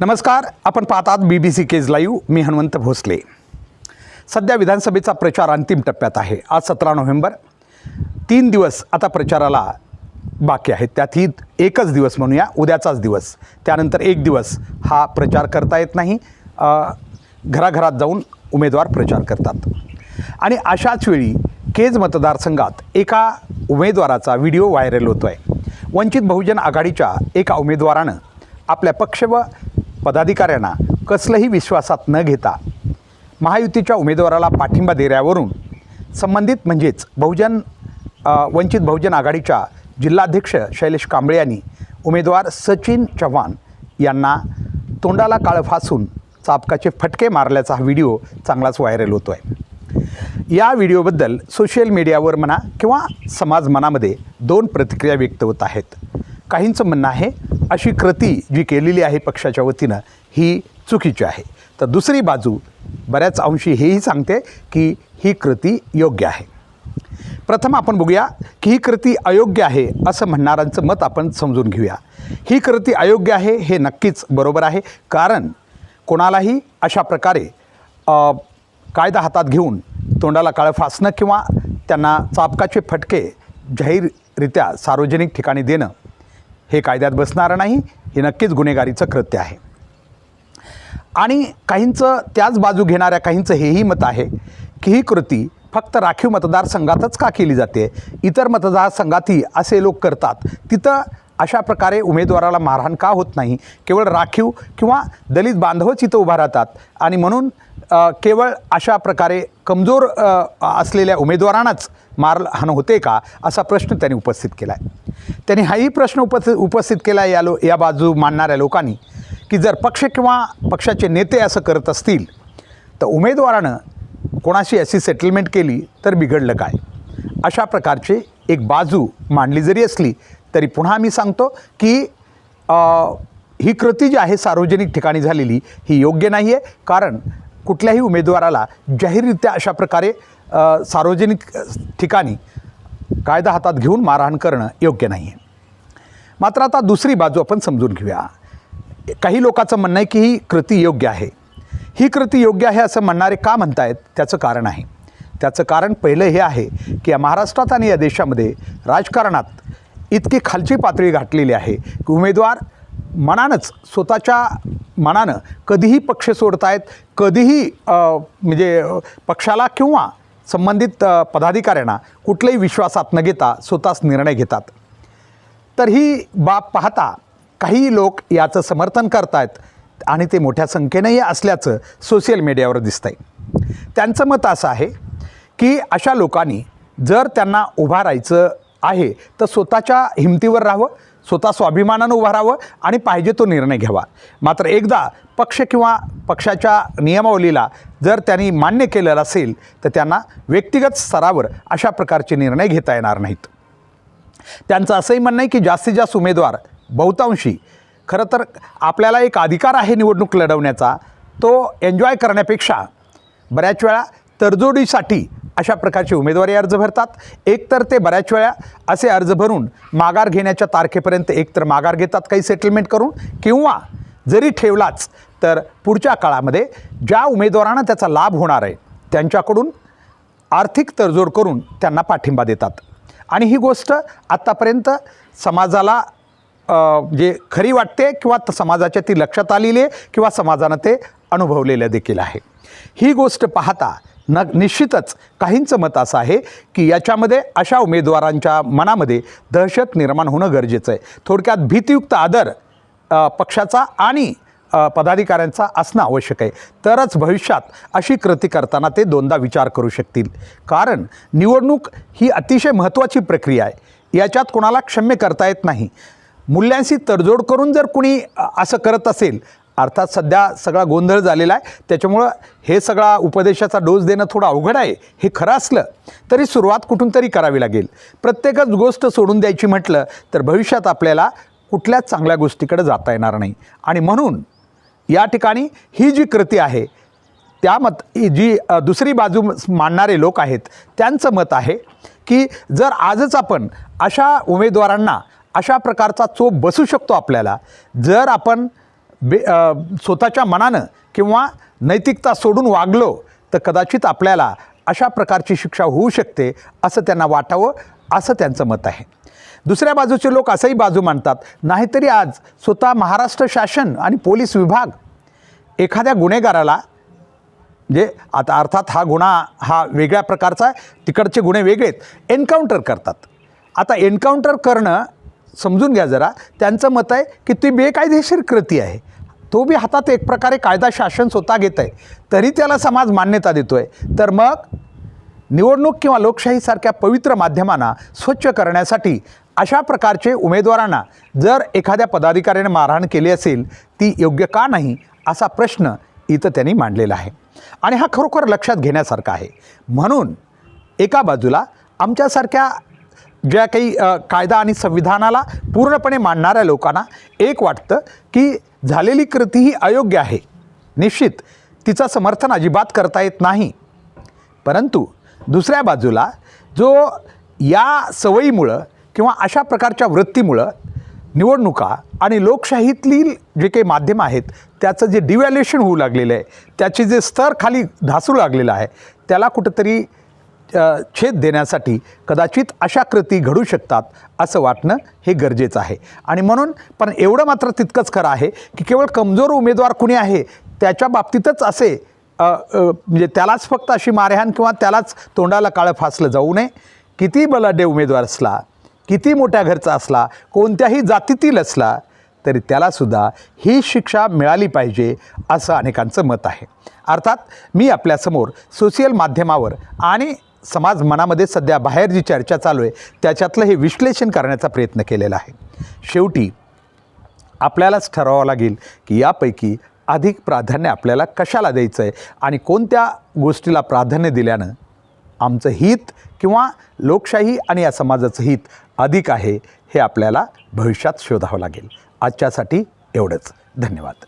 नमस्कार आपण पाहतात B B C Kej live मी हनुमंत भोसले. सध्या विधानसभेचा प्रचार अंतिम टप्प्यात आहे. आज सतरा नोव्हेंबर. तीन दिवस आता प्रचाराला बाकी आहेत. त्यातही एकच दिवस म्हणूया उद्याचाच दिवस. त्यानंतर एक दिवस हा प्रचार करता येत नाही. घराघरात जाऊन उमेदवार प्रचार करतात. आणि अशाच वेळी केज मतदारसंघात एका उमेदवाराचा व्हिडिओ व्हायरल होतो आहे वंचित बहुजन आघाडीच्या एका उमेदवारानं आपल्या पक्ष व पदाधिकाऱ्यांना कसलंही विश्वासात न घेता महायुतीच्या उमेदवाराला पाठिंबा देण्यावरून संबंधित म्हणजेच बहुजन वंचित बहुजन आघाडीच्या जिल्हाध्यक्ष शैलेश कांबळे यांनी उमेदवार सचिन चव्हाण यांना तोंडाला काळं फासून चापकाचे फटके मारल्याचा हा व्हिडिओ चांगलाच व्हायरल होतो आहे या व्हिडिओबद्दल सोशल मीडियावर म्हणा किंवा समाज मनामध्ये दोन प्रतिक्रिया व्यक्त होत आहेत. काहींचं म्हणणं आहे अशी कृती जी केलेली आहे पक्षाच्या वतीनं ही चुकीची आहे. तर दुसरी बाजू बऱ्याच अंशी हेही सांगते की ही कृती योग्य आहे. प्रथम आपण बघूया की ही कृती अयोग्य आहे असं म्हणणाऱ्यांचं मत आपण समजून घेऊया. ही कृती अयोग्य आहे हे नक्कीच बरोबर आहे कारण कोणालाही अशा प्रकारे कायदा हातात घेऊन तोंडाला काळं फासणं किंवा त्यांना चापकाचे फटके जाहीररित्या सार्वजनिक ठिकाणी देणं हे कायद्यात बसणारं नाही हे नक्कीच गुन्हेगारीचं कृत्य आहे. आणि काहींचं त्याच बाजू घेणाऱ्या काहींचं हेही मत आहे की ही कृती फक्त राखीव मतदारसंघातच का केली जाते? इतर मतदारसंघातही असे लोक करतात. तिथं अशा प्रकारे उमेदवाराला मारहाण का होत नाही? केवळ राखीव किंवा दलित बांधवच इथं उभा राहतात. आणि म्हणून केवळ अशा प्रकारे कमजोर असलेल्या उमेदवारांनाच मारहाण होते का असा प्रश्न त्यांनी उपस्थित केला आहे त्यांनी हाही प्रश्न उपस्थित उपस्थित केला या लो या बाजू मांडणाऱ्या लोकांनी की जर पक्ष किंवा पक्षाचे नेते असं करत असतील तर उमेदवारानं कोणाशी अशी सेटलमेंट केली तर बिघडलं काय? अशा प्रकारची एक बाजू मांडली जरी असली तरी पुन्हा मी सांगतो की आ, ही कृती जी आहे सार्वजनिक ठिकाणी झालेली ही योग्य नाही आहे कारण कुठल्याही उमेदवाराला जाहीररित्या अशा प्रकारे सार्वजनिक ठिकाणी कायदा हातात घेऊन मारहाण करणं योग्य नाही आहे मात्र आता दुसरी बाजू आपण समजून घेऊया. काही लोकांचं म्हणणं आहे की ही कृती योग्य आहे. ही कृती योग्य आहे असं म्हणणारे का म्हणतायत? त्याचं कारण आहे. त्याचं कारण पहिलं हे आहे की या महाराष्ट्रात आणि या देशामध्ये राजकारणात इतकी खालची पातळी गाठलेली आहे की उमेदवार मनानंच स्वतःच्या मनानं कधीही पक्ष सोडतायत कधीही म्हणजे पक्षाला किंवा संबंधित पदाधिकाऱ्यांना कुठल्याही विश्वासात न घेता स्वतःच निर्णय घेतात. तर ही बाब पाहता काही लोक याचं समर्थन करतायत आणि ते मोठ्या संख्येनंही असल्याचं सोशल मीडियावर दिसतंय. त्यांचं मत असं आहे की अशा लोकांनी जर त्यांना उभा राहायचं आहे तर स्वतःच्या हिमतीवर राहावं स्वतः स्वाभिमानानं उभं राहावं आणि पाहिजे तो निर्णय घ्यावा. मात्र एकदा पक्ष किंवा पक्षाच्या नियमावलीला जर त्यांनी मान्य केलेलं असेल तर त्यांना व्यक्तिगत स्तरावर अशा प्रकारचे निर्णय घेता येणार नाहीत. त्यांचं असंही म्हणणं आहे की जास्तीत जास्त उमेदवार बहुतांशी खरं तर आपल्याला एक अधिकार आहे निवडणूक लढवण्याचा तो एन्जॉय करण्यापेक्षा बऱ्याच वेळा तडजोडीसाठी अशा प्रकारचे उमेदवारी अर्ज भरतात. एकतर ते बऱ्याच वेळा असे अर्ज भरून माघार घेण्याच्या तारखेपर्यंत एकतर माघार घेतात काही सेटलमेंट करून किंवा जरी ठेवलाच तर पुढच्या काळामध्ये ज्या उमेदवारांना त्याचा लाभ होणार आहे त्यांच्याकडून आर्थिक तडजोड करून त्यांना पाठिंबा देतात. आणि ही गोष्ट आत्तापर्यंत समाजाला जे खरी वाटते किंवा समाजाच्या ती लक्षात आलेली आहे किंवा समाजानं ते अनुभवलेलं देखील आहे. ही गोष्ट पाहता न निश्चितच काहींचं मत असं आहे की याच्यामध्ये अशा उमेदवारांच्या मनामध्ये दहशत निर्माण होणं गरजेचं आहे. थोडक्यात भीतीयुक्त आदर पक्षाचा आणि पदाधिकाऱ्यांचा असणं आवश्यक आहे. तरच भविष्यात अशी कृती करताना ते दोनदा विचार करू शकतील. कारण निवडणूक ही अतिशय महत्त्वाची प्रक्रिया आहे. याच्यात कोणाला क्षम्य करता येत नाही. मूल्यांशी तडजोड करून जर कुणी असं करत असेल अर्थात सध्या सगळा गोंधळ झालेला आहे. त्याच्यामुळं हे सगळा उपदेशाचा डोस देणं थोडं अवघड आहे. हे खरं असलं तरी सुरुवात कुठून तरी करावी लागेल. प्रत्येकच गोष्ट सोडून द्यायची म्हटलं तर भविष्यात आपल्याला कुठल्याच चांगल्या गोष्टीकडे जाता येणार नाही. आणि म्हणून या ठिकाणी ही जी कृती आहे त्या मत ही जी दुसरी बाजू मांडणारे लोक आहेत त्यांचं मत आहे की जर आजच आपण अशा उमेदवारांना अशा प्रकारचा चोप बसू शकतो आपल्याला जर आपण बे स्वतःच्या मनानं किंवा नैतिकता सोडून वागलो तर कदाचित आपल्याला अशा प्रकारची शिक्षा होऊ शकते असं त्यांना वाटावं असं त्यांचं मत आहे. दुसऱ्या बाजूचे लोक असंही बाजू मांडतात नाहीतरी आज स्वतः महाराष्ट्र शासन आणि पोलीस विभाग एखाद्या गुन्हेगाराला म्हणजे आता अर्थात हा गुन्हा हा वेगळ्या प्रकारचा आहे तिकडचे गुन्हे वेगळेत एन्काउंटर करतात. आता एन्काउंटर करणं समजून घ्या जरा. त्यांचं मत आहे की ती बेकायदेशीर कृती आहे. तो बी हातात एक प्रकारे कायदा शासन स्वतः घेत आहे. तरी त्याला समाज मान्यता देतो आहे तर मग निवडणूक किंवा लोकशाहीसारख्या पवित्र माध्यमांना स्वच्छ करण्यासाठी अशा प्रकारचे उमेदवारांना जर एखाद्या पदाधिकाऱ्याने मारहाण केली असेल ती योग्य का नाही असा प्रश्न इथं त्यांनी मांडलेला आहे. आणि हा खरोखर लक्षात घेण्यासारखा आहे. म्हणून एका बाजूला आमच्यासारख्या ज्या काही कायदा आणि संविधानाला पूर्णपणे मानणाऱ्या लोकांना एक वाटतं की झालेली कृती ही अयोग्य आहे. निश्चित तिचं समर्थन अजिबात करता येत नाही. परंतु दुसऱ्या बाजूला जो या सवयीमुळं किंवा अशा प्रकारच्या वृत्तीमुळं निवडणुका आणि लोकशाहीतील जे काही माध्यम आहेत त्याचं जे डिव्हॅल्युएशन होऊ लागलेलं आहे त्याचे जे स्तर खाली ढासू लागलेलं आहे त्याला कुठंतरी छेद देण्यासाठी कदाचित अशा कृती घडू शकतात असं वाटणं हे गरजेचं आहे. आणि म्हणून पण एवढं मात्र तितकंच खरं आहे की केवळ कमजोर उमेदवार कुणी आहे त्याच्या बाबतीतच असे म्हणजे त्यालाच फक्त अशी मारहाण किंवा त्यालाच तोंडाला काळं फासलं जाऊ नये. किती बलाढ्य उमेदवार असला किती मोठ्या घरचा असला कोणत्याही जातीतील असला तरी त्यालासुद्धा ही शिक्षा मिळाली पाहिजे असं अनेकांचं मत आहे. अर्थात मी आपल्यासमोर सोशियल माध्यमावर आणि समाज मनामध्ये सध्या बाहेर जी चर्चा चालू आहे त्याच्यातलं हे विश्लेषण करण्याचा प्रयत्न केलेला आहे. शेवटी आपल्यालाच ठरवावं लागेल की यापैकी अधिक प्राधान्य आपल्याला कशाला द्यायचं आहे आणि कोणत्या गोष्टीला प्राधान्य दिल्यानं आमचं हित किंवा लोकशाही आणि या समाजाचं हित अधिक आहे हे आपल्याला भविष्यात शोधावं लागेल. आजच्यासाठी एवढंच. धन्यवाद.